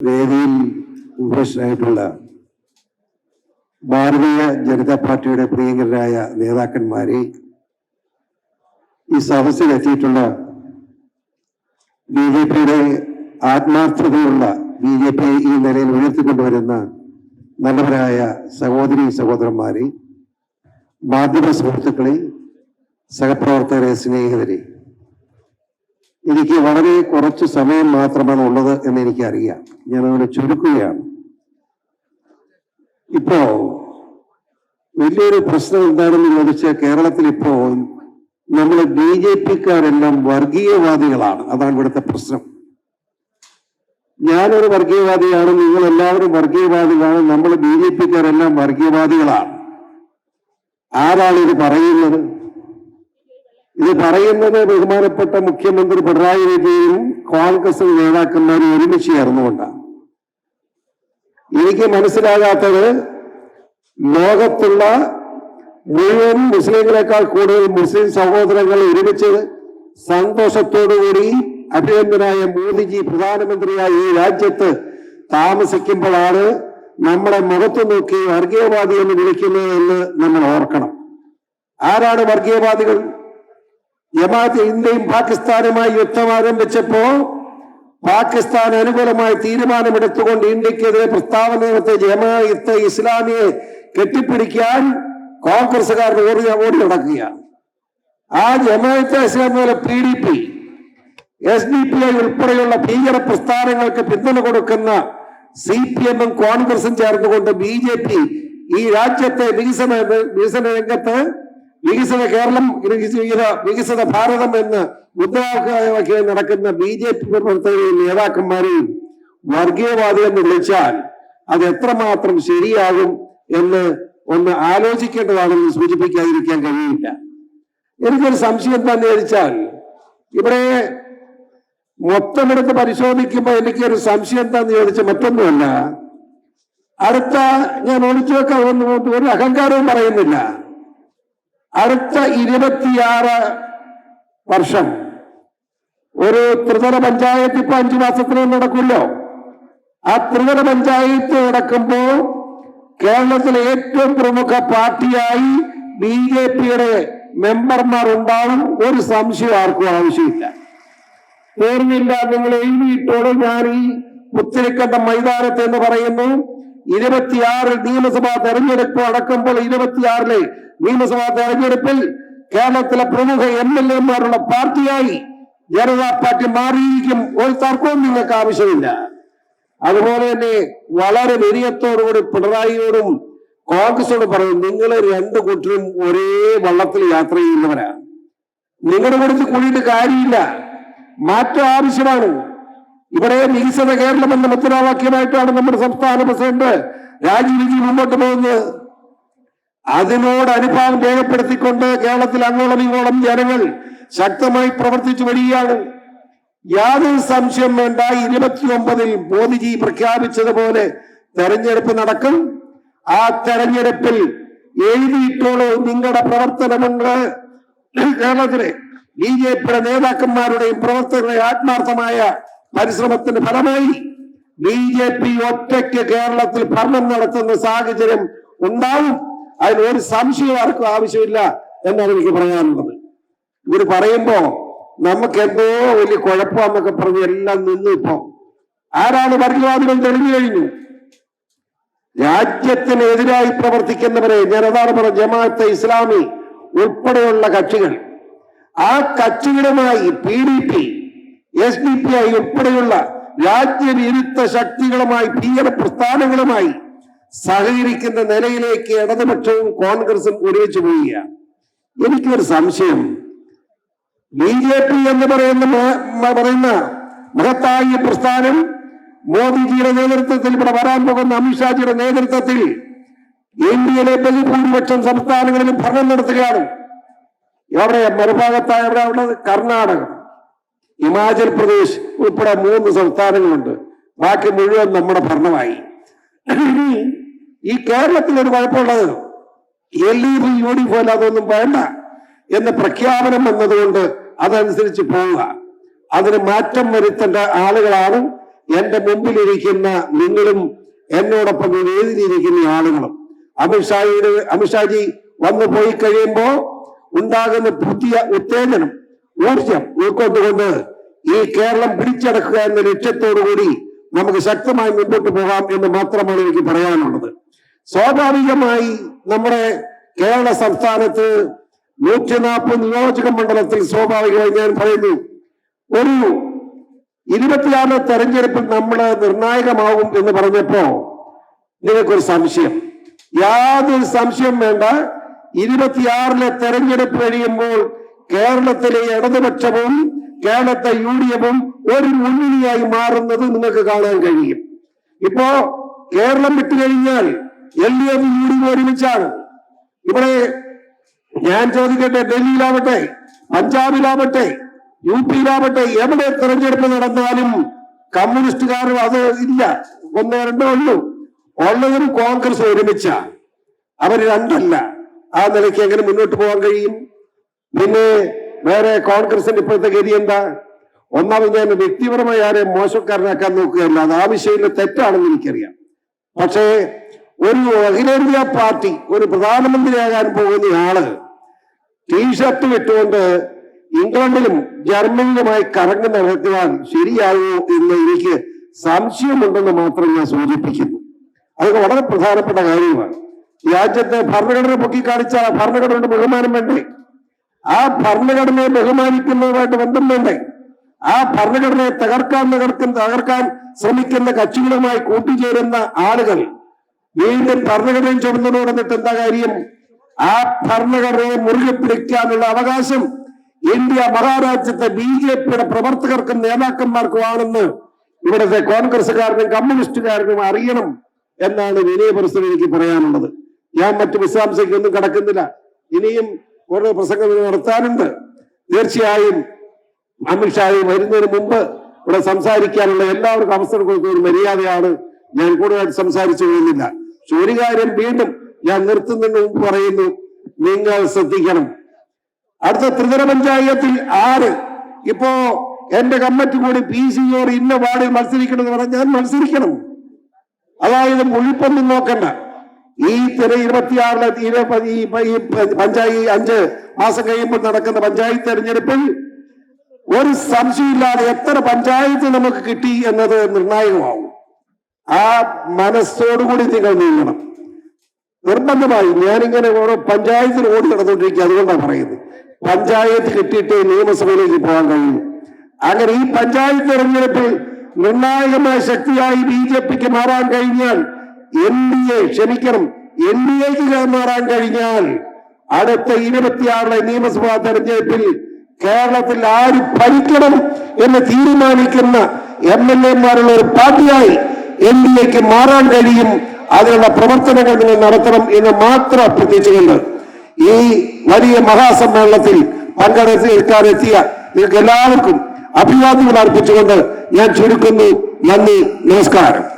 വേദിയിൽ ഉപസ്ഥനായിട്ടുള്ള ഭാരതീയ ജനതാ പാർട്ടിയുടെ പ്രിയങ്കരായ നേതാക്കന്മാരെ ഈ സദസ്സിലെത്തിയിട്ടുള്ള ബി ജെ പിയുടെ ആത്മാർത്ഥതയുള്ള ബി ജെ പി ഈ നിലയിൽ ഉയർത്തിക്കൊണ്ടുവരുന്ന നല്ലവരായ സഹോദരി സഹോദരന്മാരെ മാധ്യമ സുഹൃത്തുക്കളെ സഹപ്രവർത്തകരെ സ്നേഹിതരെ എനിക്ക് വളരെ കുറച്ച് സമയം മാത്രമാണ് ഉള്ളത് എന്ന് എനിക്കറിയാം. ഞാൻ അവിടെ ചുരുക്കുകയാണ്. ഇപ്പോ വലിയൊരു പ്രശ്നം എന്താണെന്ന് ചോദിച്ചാൽ കേരളത്തിൽ ഇപ്പോ നമ്മൾ ബി ജെ പിക്കാരെല്ലാം വർഗീയവാദികളാണ്. അതാണ് ഇവിടുത്തെ പ്രശ്നം. ഞാനൊരു വർഗീയവാദിയാണ് നിങ്ങൾ എല്ലാവരും വർഗീയവാദികളാണ് നമ്മൾ ബി ജെ പിക്കാരെല്ലാം വർഗീയവാദികളാണ്. ആരാണ് ഇത് പറയുന്നത്? ഇത് പറയുന്നത് ബഹുമാനപ്പെട്ട മുഖ്യമന്ത്രി പിണറായി വിജയനും കോൺഗ്രസ് നേതാക്കന്മാരും ഒരുമിച്ച് ചേർന്നുകൊണ്ടാണ്. എനിക്ക് മനസ്സിലാകാത്തത് ലോകത്തുള്ള മുഴുവൻ മുസ്ലിങ്ങളെക്കാൾ കൂടുതൽ മുസ്ലിം സഹോദരങ്ങൾ ഒരുമിച്ച് സന്തോഷത്തോടുകൂടി അഭിനന്ദനായ മോദിജി പ്രധാനമന്ത്രിയായി ഈ രാജ്യത്ത് താമസിക്കുമ്പോഴാണ് നമ്മളെ മുഖത്ത് നോക്കി വർഗീയവാദി എന്ന് വിളിക്കുന്നത് എന്ന് നമ്മൾ ഓർക്കണം. ആരാണ് വർഗീയവാദികൾ? ജമാഅത്ത് ഇന്ത്യയും പാകിസ്ഥാനുമായി യുദ്ധം ആരംഭിച്ചപ്പോ പാകിസ്ഥാൻ അനുകൂലമായി തീരുമാനമെടുത്തുകൊണ്ട് ഇന്ത്യക്കെതിരെ പ്രസ്താവന നടത്തിയ ജമാഅത്ത് ഇസ്ലാമിയെ കെട്ടിപ്പിടിക്കാൻ കോൺഗ്രസുകാർ ഓടി ഓടി നടക്കുകയാണ്. ആ ജമാഅത്ത് ഇസ്ലാം പോലെ P D P S D P I ഉൾപ്പെടെയുള്ള ഭീകര പ്രസ്ഥാനങ്ങൾക്ക് പിന്തുണ കൊടുക്കുന്ന സി പി എമ്മും കോൺഗ്രസും ചേർന്നുകൊണ്ട് ബി ജെ പി ഈ രാജ്യത്തെ വികസന വികസന രംഗത്ത് വികസിത കേരളം വികസിത വികസിത ഭാരതം എന്ന് മുദ്രാവാക്യമായി നടക്കുന്ന ബി ജെ പി പ്രവർത്തകരെയും നേതാക്കന്മാരെയും വർഗീയവാദി എന്ന് വിളിച്ചാൽ അത് എത്രമാത്രം ശരിയാകും എന്ന് ഒന്ന് ആലോചിക്കേണ്ടതാണെന്ന് സൂചിപ്പിക്കാതിരിക്കാൻ കഴിയില്ല. എനിക്കൊരു സംശയം എന്താന്ന് ചോദിച്ചാൽ ഇവിടെ മൊത്തമെടുത്ത് പരിശോധിക്കുമ്പോൾ എനിക്കൊരു സംശയം എന്താന്ന് ചോദിച്ച മറ്റൊന്നുമല്ല. അടുത്ത ഞാൻ ഒളിച്ചു വെക്കാൻ ഒരു അഹങ്കാരവും പറയുന്നില്ല. അടുത്ത ഇരുപത്തിയാറ് വർഷം. ഒരു ത്രിതല പഞ്ചായത്ത് ഇപ്പൊ അഞ്ചു മാസത്തിനൊന്നും നടക്കുമല്ലോ ആ ത്രിതല പഞ്ചായത്ത് നടക്കുമ്പോൾ കേരളത്തിലെ ഏറ്റവും പ്രമുഖ പാർട്ടിയായി ബി ജെ പിയുടെ മെമ്പർമാർ ഉണ്ടാവും ഒരു സംശയം ആർക്കും ആവശ്യമില്ല. തീർന്നില്ല നിങ്ങൾ എഴുതിയിട്ടോട് ഞാൻ ഈ പുത്തിരിക്കണ്ട മൈതാനത്ത് എന്ന് പറയുന്നു. ഇരുപത്തിയാറ് നിയമസഭാ തെരഞ്ഞെടുപ്പ് നടക്കുമ്പോൾ ഇരുപത്തിയാറിലെ നിയമസഭാ തെരഞ്ഞെടുപ്പിൽ കേരളത്തിലെ പ്രമുഖ എം എൽ എമാരുടെ പാർട്ടിയായി ജനതാ പാർട്ടി മാറിയിരിക്കും. ഒരു തർക്കവും നിങ്ങൾക്ക് ആവശ്യമില്ല. അതുപോലെ തന്നെ വളരെ വിനയത്തോടുകൂടി പിണറായിയോടും കോൺഗ്രസോട് പറയും നിങ്ങൾ രണ്ടു കൂട്ടരും ഒരേ വള്ളത്തിൽ യാത്ര ചെയ്യുന്നവരാണ് നിങ്ങളുടെ കൂടുതൽ കൂടിയിട്ട് കാര്യമില്ല. മാറ്റം ആവശ്യമാണ്. ഇവിടെ വികസിത കേരളം എന്ന മുദ്രാവാക്യമായിട്ടാണ് നമ്മുടെ സംസ്ഥാന പ്രസിഡന്റ് രാജീവ് മുന്നോട്ട് പോകുന്നത്. അതിനോട് അനുഭാവം രേഖപ്പെടുത്തിക്കൊണ്ട് കേരളത്തിൽ അങ്ങോളം ഇങ്ങോളം ജനങ്ങൾ ശക്തമായി പ്രവർത്തിച്ചു വരികയാണ്. യാതൊരു സംശയം വേണ്ട ഇരുപത്തിയൊമ്പതിൽ മോദിജി പ്രഖ്യാപിച്ചതുപോലെ തെരഞ്ഞെടുപ്പ് നടക്കും. ആ തെരഞ്ഞെടുപ്പിൽ എഴുതിയിട്ടോളൂ നിങ്ങളുടെ പ്രവർത്തനമുണ്ട് കേരളത്തിലെ ബി ജെ പിയുടെ നേതാക്കന്മാരുടെയും പ്രവർത്തകരുടെയും ആത്മാർത്ഥമായ പരിശ്രമത്തിന്റെ ഫലമായി ബി ജെ പി ഒറ്റയ്ക്ക് കേരളത്തിൽ ഭരണം നടത്തുന്ന സാഹചര്യം ഉണ്ടാവും. അതിന് ഒരു സംശയം ആർക്കും ആവശ്യമില്ല എന്നാണ് എനിക്ക് പറയാനുള്ളത്. ഇവർ പറയുമ്പോ നമുക്ക് എന്തോ വലിയ കുഴപ്പമെന്നൊക്കെ പറഞ്ഞ് എല്ലാം നിന്നു ഇപ്പോ. ആരാണ് ഭരണവാദികൾ തെളിഞ്ഞു കഴിഞ്ഞു? രാജ്യത്തിനെതിരായി പ്രവർത്തിക്കുന്നവരെ ഞാൻ അതാണ് പറഞ്ഞ ജമാഅത്തെ ഇസ്ലാമി ഉൾപ്പെടെയുള്ള കക്ഷികൾ. ആ കക്ഷികളുമായി P D P S D P I ഉൾപ്പെടെയുള്ള രാജ്യവിരുദ്ധ ശക്തികളുമായി ഭീകര പ്രസ്ഥാനങ്ങളുമായി സഹകരിക്കുന്ന നിലയിലേക്ക് ഇടതുപക്ഷവും കോൺഗ്രസും ഒരുമിച്ച് പോവുകയാണ്. എനിക്കൊരു സംശയം. ബി ജെ പി എന്ന് പറയുന്ന പറയുന്ന മഹത്തായ പ്രസ്ഥാനം മോദിജിയുടെ നേതൃത്വത്തിൽ ഇവിടെ വരാൻ പോകുന്ന അമിത്ഷാജിയുടെ നേതൃത്വത്തിൽ ഇന്ത്യയിലെ ബഹുഭൂരിപക്ഷം സംസ്ഥാനങ്ങളിലും ഭരണം നടത്തുകയാണ്. എവിടെ മറുഭാഗത്തായ ഉള്ളത് കർണാടക ഹിമാചൽ പ്രദേശ് ഉൾപ്പെടെ മൂന്ന് സംസ്ഥാനങ്ങളുണ്ട്. ബാക്കി മുഴുവൻ നമ്മുടെ ഭരണമായി. ഈ കേരളത്തിൽ ഒരു കുഴപ്പമുള്ളത്. എൽ ഇ ബി പോലെ അതൊന്നും വേണ്ട എന്ന പ്രഖ്യാപനം വന്നതുകൊണ്ട് അതനുസരിച്ച് പോവുക. അതിന് മാറ്റം വരുത്തേണ്ട ആളുകളാണ് എന്റെ മുമ്പിലിരിക്കുന്ന നിങ്ങളും എന്നോടൊപ്പം എഴുതിയിരിക്കുന്ന ആളുകളും. അമിത്ഷായുടെ അമിത്ഷാജി വന്നു പോയി കഴിയുമ്പോ ഉണ്ടാകുന്ന പുതിയ ഉത്തേജനം ഊർജം ഉൾക്കൊണ്ടുകൊണ്ട് ഈ കേരളം പിടിച്ചടക്കുക എന്ന ലക്ഷ്യത്തോടു കൂടി നമുക്ക് ശക്തമായി മുമ്പോട്ട് പോകാം എന്ന് മാത്രമാണ് എനിക്ക് പറയാനുള്ളത്. സ്വാഭാവികമായി നമ്മുടെ കേരള സംസ്ഥാനത്ത് നൂറ്റി നാൽപ്പത് നിയോജക മണ്ഡലത്തിൽ സ്വാഭാവികമായി ഞാൻ പറയുന്നു ഒരു ഇരുപത്തിയാറ് തെരഞ്ഞെടുപ്പിൽ നമ്മൾ നിർണായകമാകും എന്ന് പറഞ്ഞപ്പോ നിങ്ങൾക്കൊരു സംശയം. യാതൊരു സംശയം വേണ്ട. ഇരുപത്തിയാറിലെ തെരഞ്ഞെടുപ്പ് കഴിയുമ്പോൾ കേരളത്തിലെ ഇടതുപക്ഷവും കേരളത്തെ യു ഡി എഫും ഒരു മുന്നണിയായി മാറുന്നത് നിങ്ങൾക്ക് കാണാൻ കഴിയും. ഇപ്പോ Keralam വിട്ടുകഴിഞ്ഞാൽ L D F U D എഫും ഒരുമിച്ചാണ്. ഇവിടെ ഞാൻ ചോദിക്കട്ടെ ഡൽഹിയിലാവട്ടെ പഞ്ചാബിലാവട്ടെ യു പിയിലാവട്ടെ എവിടെ തെരഞ്ഞെടുപ്പ് നടന്നാലും കമ്മ്യൂണിസ്റ്റുകാരും അത് ഇല്ല. ഒന്നോ രണ്ടോ ഉള്ളൂ. ഉള്ളതും കോൺഗ്രസ് ഒരുമിച്ച. അവർ രണ്ടല്ല. ആ നിലയ്ക്ക് എങ്ങനെ മുന്നോട്ട് പോകാൻ കഴിയും? പിന്നെ വേറെ കോൺഗ്രസിന്റെ ഇപ്പോഴത്തെ ഗതി എന്താ? ഒന്നാമത് ഞാൻ വ്യക്തിപരമായി ആരെ മോശക്കാരനാക്കാൻ നോക്കുകയല്ല. അത് ആവശ്യമില്ല തെറ്റാണെന്ന് എനിക്കറിയാം. പക്ഷേ ഒരു അഖിലേന്ത്യാ പാർട്ടി ഒരു പ്രധാനമന്ത്രിയാകാൻ പോകുന്ന ആൾ ടീഷർട്ട് ഇട്ടുകൊണ്ട് ഇംഗ്ലണ്ടിലും ജർമ്മനിയിലുമായി കറങ്ങി നടത്തുവാൻ ശരിയാകുമോ എന്ന് എനിക്ക് സംശയമുണ്ടെന്ന് മാത്രം ഞാൻ സൂചിപ്പിക്കുന്നു. അതൊക്കെ വളരെ പ്രധാനപ്പെട്ട കാര്യമാണ്. രാജ്യത്തെ ഭരണഘടന പൊക്കി കാണിച്ചാൽ ആ ഭരണഘടനയുടെ ബഹുമാനം വേണ്ടേ? ആ ഭരണഘടനയെ ബഹുമാനിക്കുന്നതുമായിട്ട് ബന്ധം വേണ്ടേ? ആ ഭരണഘടനയെ തകർക്കാൻ തകർക്കുന്ന തകർക്കാൻ ശ്രമിക്കുന്ന കക്ഷികളുമായി കൂട്ടിച്ചേരുന്ന ആളുകൾ വീണ്ടും ഭരണഘടനയും ചുമന്നുകൊണ്ട് നടന്നിട്ട് എന്താ കാര്യം? ആ ഭരണഘടനയെ മുറുകെ പിടിക്കാനുള്ള അവകാശം ഇന്ത്യ മഹാരാജ്യത്തെ ബി ജെ പിയുടെ പ്രവർത്തകർക്കും നേതാക്കന്മാർക്കും ആണെന്ന് ഇവിടുത്തെ കോൺഗ്രസുകാരനും കമ്മ്യൂണിസ്റ്റുകാരനും അറിയണം എന്നാണ് വിനയ വിനയപുരസ്ഥൻ എനിക്ക് പറയാനുള്ളത്. ഞാൻ മറ്റു വിശദാംശങ്ങളൊന്നും കടക്കുന്നില്ല. ഇനിയും ഓരോ പ്രസംഗങ്ങൾ നടത്താനുണ്ട്. തീർച്ചയായും അമിത്ഷായും വരുന്നതിന് മുമ്പ് ഇവിടെ സംസാരിക്കാനുള്ള എല്ലാവർക്കും അവസരം കൊടുക്കുന്ന ഒരു മര്യാദയാണ്. ഞാൻ കൂടുതലായിട്ട് സംസാരിച്ചു പോകുന്നില്ല. കാര്യം വീണ്ടും ഞാൻ നിർത്തുന്നു പറയുന്നു. നിങ്ങൾ ശ്രദ്ധിക്കണം. അടുത്ത ത്രിതല പഞ്ചായത്തിൽ ആറ് ഇപ്പോ എന്റെ കമ്മിറ്റി കൂടി പി സി ഓർ ഇന്ന വാർഡിൽ മത്സരിക്കണം എന്ന് പറഞ്ഞാൽ ഞാൻ മത്സരിക്കണം. അതായത് മുഴിപ്പൊന്നും നോക്കണ്ട. ഈ തിര ഇരുപത്തിയാറിലെ ഇരുപത്തി ഈ പഞ്ചായത്ത് അഞ്ച് മാസം കഴിയുമ്പോൾ നടക്കുന്ന പഞ്ചായത്ത് തെരഞ്ഞെടുപ്പിൽ ഒരു സംശയമില്ലാതെ എത്ര പഞ്ചായത്ത് നമുക്ക് കിട്ടി എന്നത് നിർണായകമാവും. ആ മനസ്സോടുകൂടി നിങ്ങൾ നീങ്ങണം. നിർബന്ധമായി ഞാനിങ്ങനെ ഓരോ പഞ്ചായത്തിൽ ഓടി നടന്നുകൊണ്ടിരിക്കുക അതുകൊണ്ടാണ് പറയുന്നത്. പഞ്ചായത്ത് കിട്ടിയിട്ട് നിയമസഭയിലേക്ക് പോകാൻ കഴിയും. അങ്ങനെ ഈ പഞ്ചായത്ത് തെരഞ്ഞെടുപ്പിൽ നിർണായകമായ ശക്തിയായി ബി ജെ പിക്ക് മാറാൻ കഴിഞ്ഞാൽ എൻ ഡി എ ക്ഷമിക്കണം എൻ ഡി എക്ക് മാറാൻ കഴിഞ്ഞാൽ അടുത്ത ഇരുപത്തിയാറിലെ നിയമസഭാ തെരഞ്ഞെടുപ്പിൽ കേരളത്തിൽ ആര് ഭരിക്കണം എന്ന് തീരുമാനിക്കുന്ന എം എൽ എമാരുള്ള ഒരു പാർട്ടിയായി എൻ ഡി എക്ക് മാറാൻ കഴിയും. അതിനുള്ള പ്രവർത്തനങ്ങൾ നിങ്ങൾ നടത്തണം എന്ന് മാത്രം അഭ്യർത്ഥിച്ചുകൊണ്ട് ഈ വലിയ മഹാസമ്മേളനത്തിൽ പങ്കെടുക്കാൻ എത്തിയ നിങ്ങൾക്ക് എല്ലാവർക്കും അഭിവാദ്യങ്ങൾ അർപ്പിച്ചുകൊണ്ട് ഞാൻ ചുരുക്കുന്നു. നന്ദി നമസ്കാരം.